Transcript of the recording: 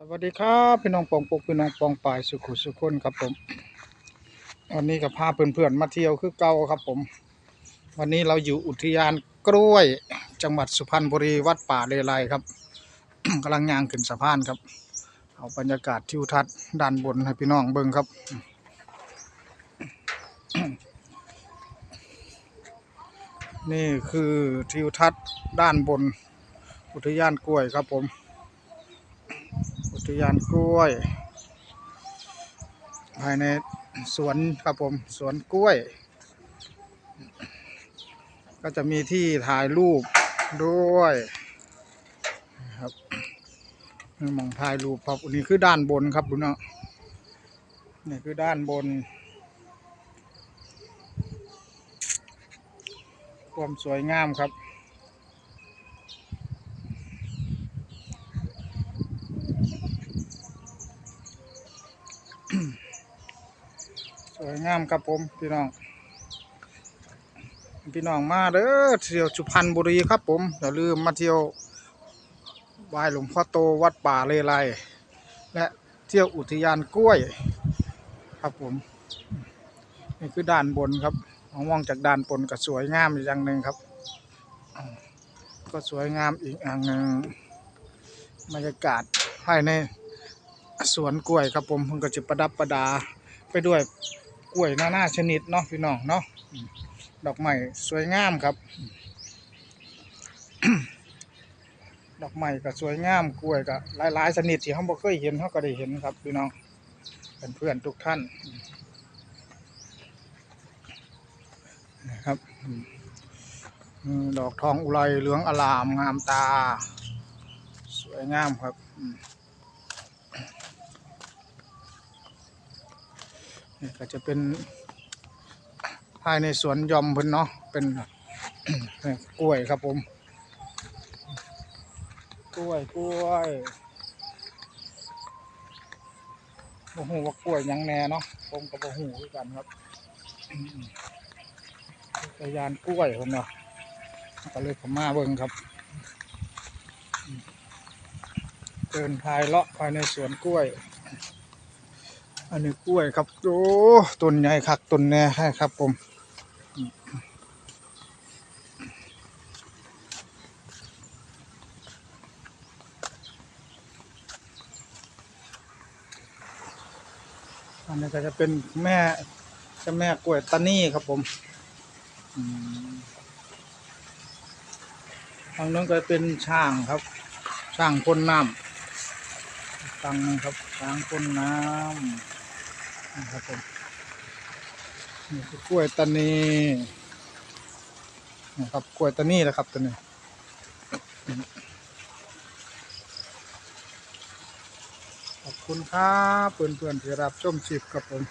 สวัสดีครับพี่น้องปองปกพี่น้องปองปายสุขุสุขคนครับผม วันนี้กับพาเพื่อนๆมาเที่ยวคือเก่าครับผม วันนี้เราอยู่อุทยานกล้วยจังหวัดสุพรรณบุรีวัดป่าเลไลครับกำลังย่างขึ้นสะพานครับ เอาบรรยากาศทิวทัศน์ด้านบนให้พี่น้องเบิ่งครับ นี่คือทิวทัศน์ด้านบน อุทยานกล้วยครับผม อุยานกล้วย ภายในสวนครับผมสวนกล้วย ก็จะมีที่ถ่ายรูปด้วยครับมองถ่ายรูปครับอันนี้คือด้านบนครับคุณเนาะนี่คือด้านบน ความสวยงามครับ สวยงามครับผมพี่น้อง พี่น้องมาเด้อเที่ยวสุพรรณบุรีครับผมอย่าลืมมาเที่ยวไหว้หลวงพ่อโตวัดป่าเลไลและเที่ยวอุทยานกล้วย ครับผมนี่คือด้านบนครับมองจากด้านบนก็สวยงามอีกอย่างหนึ่งครับ ก็สวยงามอีกอย่างหนึ่งบรรยากาศภายในสวนกล้วยครับผมมันก็จะประดับประดาไปด้วย ล้วยนานาชนิดเนาะพี่น้องเนาะดอกไม้สวยงามครับ ดอกไม้ก็สวยงามกล้วยก็หลายๆชนิดที่เขาบ่เคยเห็นเขาก็ได้เห็นครับพี่น้องเป็นเพื่อนทุกท่านนะครับดอกทองอุไรเหลืองอลามงามตา สวยงามครับอืม นี่ก็จะเป็นภายในสวนยอมเพิ่นเนาะเป็นกล้วยครับผม กล้วยกล้วยบ่ฮู้ว่ากล้วยยังแน่เนาะผมก็บ่ฮู้คือกันครับพยานกล้วยผมเนาะก็เลยผมมาเบิ่งครับเดินพายเลาะภายในสวนกล้วย อันนี้กล้วยครับโอ้ต้นใหญ่คักต้นแน่ให้ครับผมอันนี้ก็จะเป็นแม่จะแม่กล้วยตานี่ครับผมทางนู้นก็เป็นช่างครับ ช่างพ่นน้ำตังนึงครับช่างพ่นน้ำ นะครับผมนี่คือกล้วยตานีนะครับกล้วยตานีนะครับตัวนี้ขอบคุณครับเพื่อนๆที่รับชมชิปครับผม